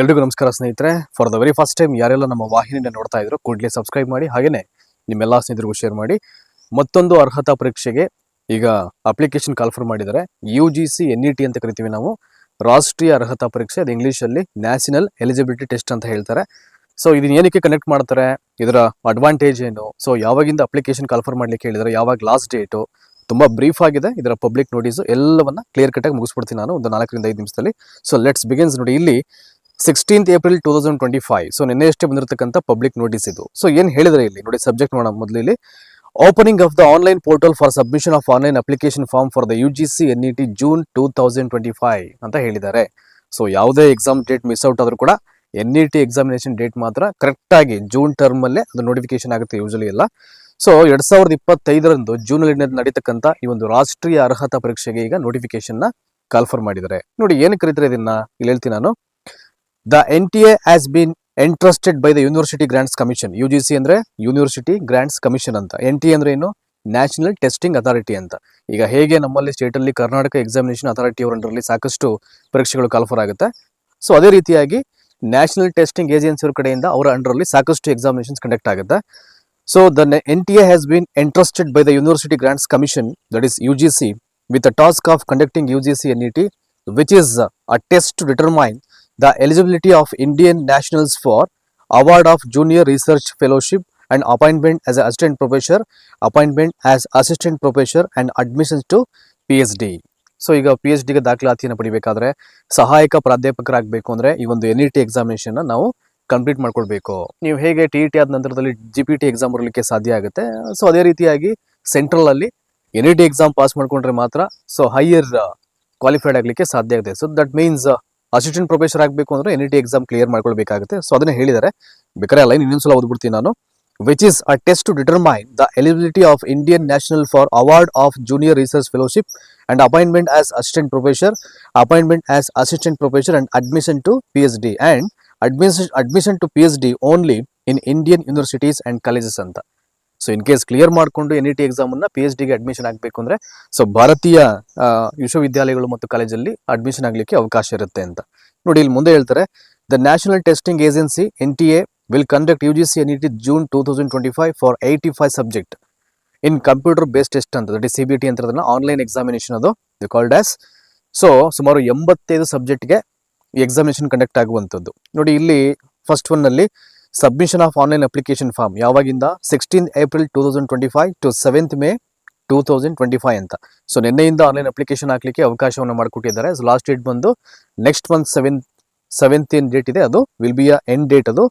ಎಲ್ರಿಗೂ ನಮಸ್ಕಾರ ಸ್ನೇಹಿತರೆ. For the very first time ಯಾರೆಲ್ಲ ನಮ್ಮ ವಾಹಿನಿನ ನೋಡ್ತಾ ಇದ್ರು ಕೂಡಲೇ ಸಬ್ಸ್ಕ್ರೈಬ್ ಮಾಡಿ, ಹಾಗೇನೆ ನಿಮ್ಮೆಲ್ಲ ಸ್ನೇಹಿತರಿಗೂ ಶೇರ್ ಮಾಡಿ. ಮತ್ತೊಂದು ಅರ್ಹತಾ ಪರೀಕ್ಷೆಗೆ ಈಗ ಅಪ್ಲಿಕೇಶನ್ ಕಾಲ್ಫರ್ ಮಾಡಿದ್ದಾರೆ. ಯು ಜಿ ಅಂತ ಕರಿತೀವಿ ನಾವು. ರಾಷ್ಟ್ರೀಯ ಅರ್ಹತಾ ಪರೀಕ್ಷೆ, ಅದು ಇಂಗ್ಲೀಷಲ್ಲಿ ನ್ಯಾಷನಲ್ ಎಲಿಜಿಬಿಲಿಟಿ ಟೆಸ್ಟ್ ಅಂತ ಹೇಳ್ತಾರೆ. ಸೊ ಇದನ್ನ ಏನಕ್ಕೆ ಕನೆಕ್ಟ್ ಮಾಡ್ತಾರೆ? ಇದರ ಅಡ್ವಾಂಟೇಜ್ ಏನು? ಸೊ ಯಾವಾಗಿಂದ ಅಪ್ಲಿಕೇಶನ್ ಕಾಲ್ಫರ್ ಮಾಡ್ಲಿಕ್ಕೆ ಹೇಳಿದ್ದಾರೆ? ಯಾವಾಗ ಲಾಸ್ಟ್ ಡೇಟು ತುಂಬಾ ಬ್ರೀಫ್ ಆಗಿದೆ. ಇದರ ಪಬ್ಲಿಕ್ ನೋಟೀಸ್ ಎಲ್ಲವನ್ನ ಕ್ಲಿಯರ್ ಕಟ್ ಆಗಿ ಮುಗಿಸ್ಬಿಡ್ತೀನಿ ನಾನು ಒಂದು ನಾಲ್ಕರಿಂದ ಐದು ನಿಮಿಷದಲ್ಲಿ. ಸೊ ಲೆಟ್ಸ್ ಬಿಗಿನ್ಸ್ ನೋಡಿ. ಇಲ್ಲಿ sixteenth April two thousand twenty five so ನಿನ್ನೆ ಅಷ್ಟೇ ಬಂದಿರತಕ್ಕಂಥ ಪಬ್ಲಿಕ್ ನೋಟಿಸ್ ಇದು. ಸೊ ಏನು ಹೇಳಿದ್ರೆ ಇಲ್ಲಿ? ನೋಡಿ ಸಬ್ಜೆಕ್ಟ್ ನೋಡೋಣ ಮೊದಲು ಇಲ್ಲಿ. Opening of the online portal for submission of online application form for the U G C N E T June two thousand twenty five ಅಂತ ಹೇಳಿದ್ದಾರೆ. ಸೊ ಯಾವುದೇ ಎಕ್ಸಾಮ್ ಡೇಟ್ ಮಿಸ್ ಔಟ್ ಆದರೂ ಕೂಡ N E T examination date ಮಾತ್ರ ಕರೆಕ್ಟಾಗಿ June ಟರ್ಮಲ್ಲೇ ಅದು notification ಆಗುತ್ತೆ usually ಎಲ್ಲ. ಸೊ ಎರಡು ಸಾವಿರದ ಇಪ್ಪತ್ತೈದರಂದು ಜೂನ್ ಅಲ್ಲಿ ನಡೀತಕ್ಕಂಥ ಈ ಒಂದು ರಾಷ್ಟ್ರೀಯ ಅರ್ಹತಾ ಪರೀಕ್ಷೆಗೆ ಈಗ ನೋಟಿಫಿಕೇಶನ್ನ ಕಾಲ್ಫರ್ ಮಾಡಿದ್ದಾರೆ. ನೋಡಿ, ಏನು ಕರೀತಾರೆ ಇದನ್ನ? ಇಲ್ಲಿ ಹೇಳ್ತೀನಿ ನಾನು. The N T A has been entrusted by the University Grants Commission U G C ಅಂದ್ರೆ ಯೂನಿವರ್ಸಿಟಿ ಗ್ರಾಂಟ್ಸ್ ಕಮಿಷನ್ ಅಂತ. ಎನ್ ಟಿ ಅಂದ್ರೆ ಏನು? ನ್ಯಾಷನಲ್ ಟೆಸ್ಟಿಂಗ್ ಅಥಾರಿಟಿ ಅಂತ. ಈಗ ಹೇಗೆ ನಮ್ಮಲ್ಲಿ ಸ್ಟೇಟಲ್ಲಿ ಕರ್ನಾಟಕ ಎಕ್ಸಾಮಿನೇಷನ್ ಅಥಾರಿಟಿ ಅವರ ಅಂಡರಲ್ಲಿ ಸಾಕಷ್ಟು ಪರೀಕ್ಷೆಗಳು ಕಾಲ್ಫರ್ ಆಗುತ್ತೆ. ಸೊ ಅದೇ ರೀತಿಯಾಗಿ ನ್ಯಾಷನಲ್ ಟೆಸ್ಟಿಂಗ್ ಏಜೆನ್ಸಿ ಅವ್ರ ಕಡೆಯಿಂದ ಅವರ ಅಂಡರಲ್ಲಿ ಸಾಕಷ್ಟು ಎಕ್ಸಾಮಿನೇಷನ್ಸ್ ಕಂಡಕ್ಟ್ ಆಗುತ್ತೆ. So the N T A has been entrusted by the University Grants Commission that is U G C with task of conducting U G C N E T which is a test determine the eligibility of Indian nationals for award of junior research fellowship and appointment as an assistant professor, appointment as assistant professor and admissions to PhD. So ಈಗ P H ಡಿಗೆ ದಾಖಲಾತಿಯನ್ನು ಪಡಿಬೇಕಾದ್ರೆ ಸಹಾಯಕ ಪ್ರಾಧ್ಯಾಪಕರಾಗಬೇಕು ಅಂದರೆ ಈ ಒಂದು N E T ಎಕ್ಸಾಮಿನೇಷನ್ನ ನಾವು complete ಮಾಡ್ಕೊಳ್ಬೇಕು. ನೀವು ಹೇಗೆ ಟಿ ಇ ಟಿ ಆದ ನಂತರದಲ್ಲಿ ಜಿ ಪಿ ಟಿ ಎಕ್ಸಾಮ್ ಬರಲಿಕ್ಕೆ ಸಾಧ್ಯ ಆಗುತ್ತೆ? ಸೊ ಅದೇ ರೀತಿಯಾಗಿ ಸೆಂಟ್ರಲಲ್ಲಿ N E T exam pass ಮಾಡ್ಕೊಂಡ್ರೆ ಮಾತ್ರ ಸೊ ಹೈಯರ್ ಕ್ವಾಲಿಫೈಡ್ ಆಗಲಿಕ್ಕೆ ಸಾಧ್ಯ ಆಗುತ್ತೆ. So that means assistant professor ಆಗಬೇಕು ಅಂದ್ರೆ N E T exam clear ಮಾಡ್ಕೊಳ್ಬೇಕಾಗುತ್ತೆ. So ಅದನ್ನ ಹೇಳಿದ್ದಾರೆ. ಬೇಕಾದ್ರೆ ಲೈನ್ ಇನ್ನೊಂದ್ಸಲ ಓದ್ಬಿಡ್ತೀನಿ ನಾನು. Which is a test to determine the eligibility of Indian national for award of junior research fellowship and appointment as assistant professor appointment as assistant professor and admission to P H D and admission admission to P H D only in Indian universities and colleges ಅಂತ. So in case clear ಮಾಡಿಕೊಂಡು N E T exam ಅನ್ನ P H ಡಿಗೆ admission ಆಗಬೇಕು ಅಂದ್ರೆ so ಭಾರತೀಯ ವಿಶ್ವವಿದ್ಯಾಲಯಗಳು ಮತ್ತು ಕಾಲೇಜಲ್ಲಿ ಅಡ್ಮಿಷನ್ ಆಗಲಿಕ್ಕೆ ಅವಕಾಶ ಇರುತ್ತೆ ಅಂತ. ನೋಡಿ, ಇಲ್ಲಿ ಮುಂದೆ ಹೇಳ್ತಾರೆ the National Testing Agency N T A will conduct U G C N E T June two thousand twenty five for eighty five subject in computer based test ಅಂತ. That is C B T ಅಂತ online examination ಅದು the called as so ಸುಮಾರು ಎಂಬತ್ತೈದು ಸಬ್ಜೆಕ್ಟ್ಗೆ examination conduct ಆಗುವಂಥದ್ದು. ನೋಡಿ, ಇಲ್ಲಿ first ಒನ್ನಲ್ಲಿ submission of online application form ಯಾವಾಗಿಂದ? Sixteen April two thousand twenty five to seventh May two thousand twenty five ಅಂತ. ಸೊ ನಿನ್ನೆಯಿಂದ ಆನ್ಲೈನ್ ಅಪ್ಲಿಕೇಶನ್ ಹಾಕ್ಲಿಕ್ಕೆ ಅವಕಾಶವನ್ನು ಮಾಡಿಕೊಟ್ಟಿದ್ದಾರೆ. ಸೊ ಲಾಸ್ಟ್ ಡೇಟ್ ಬಂದು ನೆಕ್ಸ್ಟ್ ಮಂತ್ ಸೆವೆನ್ ಸೆವೆಂತ್ ಏನ್ ಡೇಟ್ ಇದೆ? ಅದು will be a end date ಅದು.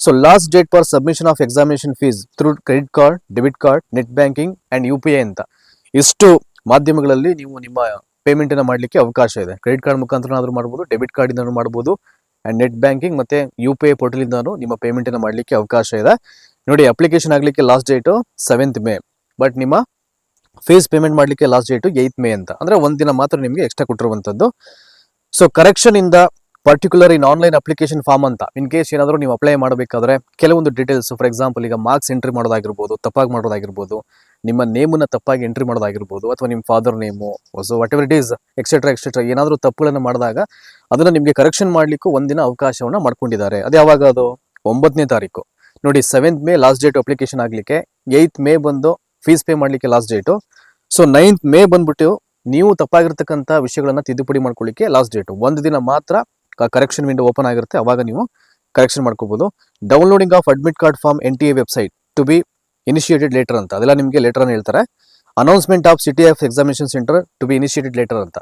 So last date for submission of examination fees through credit card debit card net banking and U P I ಅಂತ. ಇಷ್ಟು ಮಾಧ್ಯಮಗಳಲ್ಲಿ ನೀವು ನಿಮ್ಮ ಪೇಮೆಂಟನ್ನು ಮಾಡಲಿಕ್ಕೆ ಅವಕಾಶ ಇದೆ. ಕ್ರೆಡಿಟ್ ಕಾರ್ಡ್ ಮುಖಾಂತರನಾದರೂ ಮಾಡ್ಬೋದು ಡೆಬಿಟ್ ಕಾರ್ಡ್ ಇಂದ ಮಾಡ್ಬೋದು. ಅಂಡ್ ನೆಟ್ ಬ್ಯಾಂಕಿಂಗ್ ಮತ್ತೆ ಯು ಪಿ ಐ ಪೋರ್ಟಲ್ ಇಂದಾನು ನಿಮ್ಮ ಪೇಮೆಂಟ್ ಅನ್ನ ಮಾಡಲಿಕ್ಕೆ ಅವಕಾಶ ಇದೆ. ನೋಡಿ ಅಪ್ಲಿಕೇಶನ್ ಆಗಲಿಕ್ಕೆ last date seventh May but ನಿಮ್ಮ ಫೀಸ್ ಪೇಮೆಂಟ್ ಮಾಡಲಿಕ್ಕೆ ಲಾಸ್ಟ್ ಡೇಟು ಏಯ್ತ್ ಮೇ ಅಂತ. ಅಂದ್ರೆ ಒಂದು ದಿನ ಮಾತ್ರ ನಿಮಗೆ ಎಕ್ಸ್ಟ್ರಾ ಕೊಟ್ಟಿರುವಂಥದ್ದು ಸೊ ಕರೆಕ್ಷನ್ ಇಂದ particular in online application form ಅಂತ. ಇನ್ ಕೇಸ್ ಏನಾದರೂ ನೀವು ಅಪ್ಲೈ ಮಾಡಬೇಕಾದ್ರೆ ಕೆಲವೊಂದು ಡೀಟೇಲ್ಸ್ ಫಾರ್ ಎಕ್ಸಾಂಪಲ್ ಈಗ ಮಾರ್ಕ್ಸ್ ಎಂಟ್ರಿ ಮಾಡೋದಾಗಿರ್ಬೋದು, ತಪ್ಪಾಗಿ ಮಾಡೋದಾಗಿರ್ಬೋದು, ನಿಮ್ಮ ನೇಮನ್ನ ತಪ್ಪಾಗಿ ಎಂಟ್ರಿ ಮಾಡೋದಾಗಿರ್ಬೋದು, ಅಥವಾ ನಿಮ್ಮ father name so whatever it is etcetera etcetera ಏನಾದರೂ ತಪ್ಪುಗಳನ್ನು ಮಾಡಿದಾಗ ಅದನ್ನ ನಿಮಗೆ ಕರೆಕ್ಷನ್ ಮಾಡಲಿಕ್ಕೂ ಒಂದಿನ ಅವಕಾಶವನ್ನ ಮಾಡ್ಕೊಂಡಿದ್ದಾರೆ. ಅದು ಯಾವಾಗ ಅದು? ಒಂಬತ್ತನೇ ತಾರೀಕು. ನೋಡಿ seventh May last date application ಆಗಲಿಕ್ಕೆ ಏಯ್ತ್ ಮೇ ಬಂದು ಫೀಸ್ ಪೇ ಮಾಡ್ಲಿಕ್ಕೆ last date so ninth May ಬಂದ್ಬಿಟ್ಟು ನೀವು ತಪ್ಪಾಗಿರ್ತಕ್ಕಂಥ ವಿಷಯಗಳನ್ನ ತಿದ್ದುಪಡಿ ಮಾಡ್ಕೊಳ್ಳಿಕ್ಕೆ ಲಾಸ್ಟ್ ಡೇಟ್ ಒಂದು ದಿನ ಮಾತ್ರ ಕರೆಕ್ಷನ್ ವಿಂಡೋ ಓಪನ್ ಆಗಿರುತ್ತೆ, ಅವಾಗ ನೀವು ಕರೆಕ್ಷನ್ ಮಾಡ್ಕೋಬೋದು. Downloading of admit card from N T A website to be initiated later ಅಂತ. ಅದೆಲ್ಲ ನಿಮಗೆ ಲೇಟರ್ ಹೇಳ್ತಾರೆ. Announcement of city of examination centre to be initiated later ಅಂತ.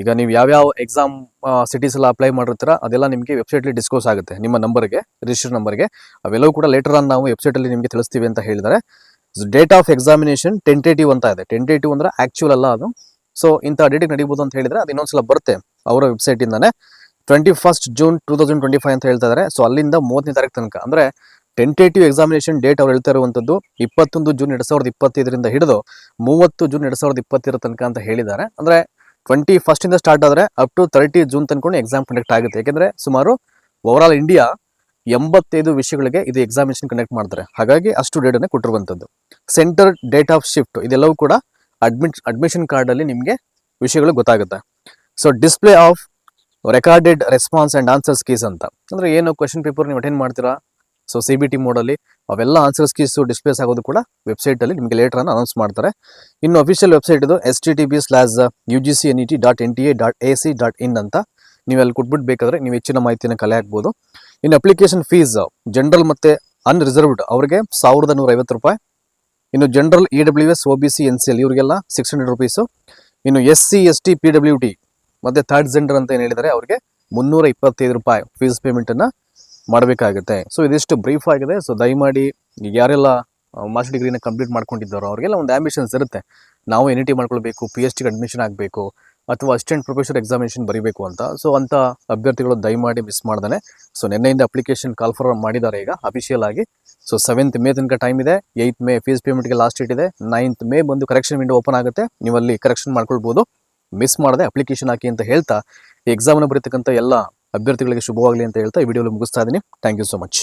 ಈಗ ನೀವು ಯಾವ್ಯಾವ ಎಕ್ಸಾಮ್ ಸಿಟೀಸ್ ಎಲ್ಲ ಅಪ್ಲೈ ಮಾಡಿರ್ತೀರ, ಅದೆಲ್ಲ ನಿಮಗೆ ವೆಬ್ಸೈಟ್ ಅಲ್ಲಿ ಡಿಸ್ಕೋಸ್ ಆಗುತ್ತೆ, ನಿಮ್ಮ ನಂಬರ್ಗೆ ರಿಜಿಸ್ಟರ್ ನಂಬರ್ಗೆ ಅವೆಲ್ಲವೂ ಕೂಡ ಲೇಟರ್ ಅನ್ನು ನಾವು ವೆಬ್ಸೈಟ್ ಅಲ್ಲಿ ನಿಮಗೆ ತಿಳಿಸ್ತೀವಿ ಅಂತ ಹೇಳಿದರೆ ಡೇಟ್ ಆಫ್ ಎಕ್ಸಾಮಿನೇಷನ್ ಟೆಂಟೇಟಿವ್ ಅಂತ ಇದೆ. ಟೆಂಟೇಟಿವ್ ಅಂದ್ರೆ ಆ್ಯಕ್ಚುಲ್ ಅಲ್ಲ ಅದು. ಸೊ ಇಂಥ ಡೇಟಿಗೆ ನಡೀಬೋದು ಅಂತ ಹೇಳಿದ್ರೆ ಅದು ಇನ್ನೊಂದ್ಸಲ ಬರುತ್ತೆ ಅವರ ವೆಬ್ಸೈಟ್ ಇಂದಾನೆ. Twenty first June two thousand twenty five ಅಂತ ಹೇಳ್ತಾ ಇದ್ದಾರೆ ಸೊ ಅಲ್ಲಿಂದ ಮೂವತ್ತನೇ ತಾರೀಕು ತನಕ. ಅಂದ್ರೆ ಟೆಂಟೇಟಿವ್ ಎಕ್ಸಾಮಿನೇಷನ್ ಡೇಟ್ ಅವ್ರು ಹೇಳ್ತಾ ಇರುವಂತದ್ದು ಇಪ್ಪತ್ತೊಂದು ಜೂನ್ ಎರಡು ಸಾವಿರದ ಇಪ್ಪತ್ತೈದರಿಂದ ಹಿಡಿದು ಮೂವತ್ತು ಜೂನ್ ಎರಡು ಸಾವಿರದ ಇಪ್ಪತ್ತರ ತನಕ ಅಂತ ಹೇಳಿದ್ದಾರೆ. ಅಂದ್ರೆ ಟ್ವೆಂಟಿ ಫಸ್ಟ್ ಇಂದ ಸ್ಟಾರ್ಟ್ ಆದರೆ ಅಪ್ ಟು ತರ್ಟಿ ಜೂನ್ ತನಕ ಎಕ್ಸಾಮ್ ಕಂಡಕ್ಟ್ ಆಗುತ್ತೆ. ಯಾಕಂದ್ರೆ ಸುಮಾರು ಓವರ್ ಆಲ್ ಇಂಡಿಯಾ ಎಂಬತ್ತೈದು ವಿಷಯಗಳಿಗೆ ಇದು ಎಕ್ಸಾಮಿನೇಷನ್ ಕಂಡಕ್ಟ್ ಮಾಡ್ತಾರೆ. ಹಾಗಾಗಿ ಅಷ್ಟು ಡೇಟ್ ಅನ್ನು ಕೊಟ್ಟಿರುವಂತದ್ದು ಸೆಂಟರ್ ಡೇಟ್ ಆಫ್ ಶಿಫ್ಟ್ ಇದೆಲ್ಲವೂ ಕೂಡ ಅಡ್ಮಿಟ್ ಅಡ್ಮಿಷನ್ ಕಾರ್ಡ್ ಅಲ್ಲಿ ನಿಮಗೆ ವಿಷಯಗಳು ಗೊತ್ತಾಗುತ್ತೆ. So display of recorded response and answers keys ಅಂತ. ಅಂದರೆ ಏನು ಕ್ವೆಶನ್ ಪೇಪರ್ ನೀವು ಅಟೆಂಡ್ ಮಾಡ್ತೀರಾ? ಸೊ ಸಿ ಬಿ ಟಿ ಮೋಡಲ್ಲಿ ಅವೆಲ್ಲ ಆನ್ಸರ್ಸ್ ಕೀಸು ಡಿಸ್ಪ್ಲೇಸ್ ಆಗೋದು ಕೂಡ ವೆಬ್ಸೈಟಲ್ಲಿ ನಿಮಗೆ ಲೇಟರನ್ನು ಅನೌನ್ಸ್ ಮಾಡ್ತಾರೆ. ಇನ್ನು ಅಫಿಷಿಯಲ್ ವೆಬ್ಸೈಟ್ ಇದು S T T B slash U G C N E T dot N T A dot A C dot in ಅಂತ. ನೀವು ಅಲ್ಲಿ ಕೊಟ್ಬಿಟ್ಟು ಬೇಕಾದ್ರೆ ನೀವು ಹೆಚ್ಚಿನ ಮಾಹಿತಿಯನ್ನು ಕಲೆ ಹಾಕ್ಬೋದು. ಇನ್ನು ಅಪ್ಲಿಕೇಶನ್ ಫೀಸ್ ಜನರಲ್ ಮತ್ತು ಅನ್ರಿಸರ್ವ್ಡ್ ಅವರಿಗೆ ಸಾವಿರದ ನೂರ ಐವತ್ತು ರೂಪಾಯಿ. ಇನ್ನು general E W S O B C N C L ಇವರಿಗೆಲ್ಲ ಸಿಕ್ಸ್ ಹಂಡ್ರೆಡ್ ರುಪೀಸು ಇನ್ನು S C S T P W T ಮತ್ತು ಥರ್ಡ್ ಜೆಂಡರ್ ಅಂತ ಏನು ಹೇಳಿದರೆ, ಅವ್ರಿಗೆ ಮುನ್ನೂರ ಇಪ್ಪತ್ತೈದು ರೂಪಾಯಿ ಫೀಸ್ ಪೇಮೆಂಟನ್ನು ಮಾಡಬೇಕಾಗುತ್ತೆ. ಸೊ ಇದಿಷ್ಟು ಬ್ರೀಫ್ ಆಗಿದೆ. ಸೊ ದಯಮಾಡಿ ಯಾರೆಲ್ಲ ಮಾಸ್ಟರ್ ಡಿಗ್ರಿನ ಕಂಪ್ಲೀಟ್ ಮಾಡ್ಕೊಂಡಿದ್ದಾರೋ, ಅವರಿಗೆಲ್ಲ ಒಂದು ಆಂಬಿಷನ್ಸ್ ಇರುತ್ತೆ. ನಾವು ಎನ್ ಇ ಟಿ ಮಾಡ್ಕೊಳ್ಬೇಕು ಪಿ ಎಚ್ ಡಿಗೆ ಅಡ್ಮಿಷನ್ ಆಗಬೇಕು, ಅಥವಾ ಅಸಿಸ್ಟೆಂಟ್ ಪ್ರೊಫೆಸರ್ ಎಕ್ಸಾಮಿನೇಷನ್ ಬರೀಬೇಕು ಅಂತ. ಸೊ ಅಂತ ಅಭ್ಯರ್ಥಿಗಳು ದಯಮಾಡಿ ಮಿಸ್ ಮಾಡ್ದಾನೆ. ಸೊ ನಿನ್ನೆಯಿಂದ ಅಪ್ಲಿಕೇಶನ್ ಕಾಲ್ ಫಾರ್ವರ್ಡ್ ಮಾಡಿದ್ದಾರೆ ಈಗ ಅಫಿಷಿಯಲ್ ಆಗಿ. ಸೊ ಸೆವೆಂತ್ ಮೇ ತನಕ ಟೈಮ್ ಇದೆ. ಏಯ್ತ್ ಮೇ ಫೀಸ್ ಪೇಮೆಂಟ್ಗೆ ಲಾಸ್ಟ್ ಡೇಟ್ ಇದೆ. ನೈನ್ತ್ ಮೇ ಬಂದು ಕರೆಕ್ಷನ್ ವಿಂಡೋ ಓಪನ್ ಆಗುತ್ತೆ. ನೀವು ಅಲ್ಲಿ ಕರೆಕ್ಷನ್ ಮಾಡ್ಕೊಳ್ಬೋದು. ಮಿಸ್ ಮಾಡದೆ ಅಪ್ಲಿಕೇಶನ್ ಹಾಕಿ ಅಂತ ಹೇಳ್ತಾ, ಈ ಎಕ್ಸಾಮ್ನ ಬರೀತಕ್ಕಂಥ ಎಲ್ಲ ಅಭ್ಯರ್ಥಿಗಳಿಗೆ ಶುಭವಾಗಲಿ ಅಂತ ಹೇಳ್ತಾ ಈ ವಿಡಿಯೋಲಿ ಮುಗಿಸ್ತಾ ಇದ್ದೀನಿ. Thank you so much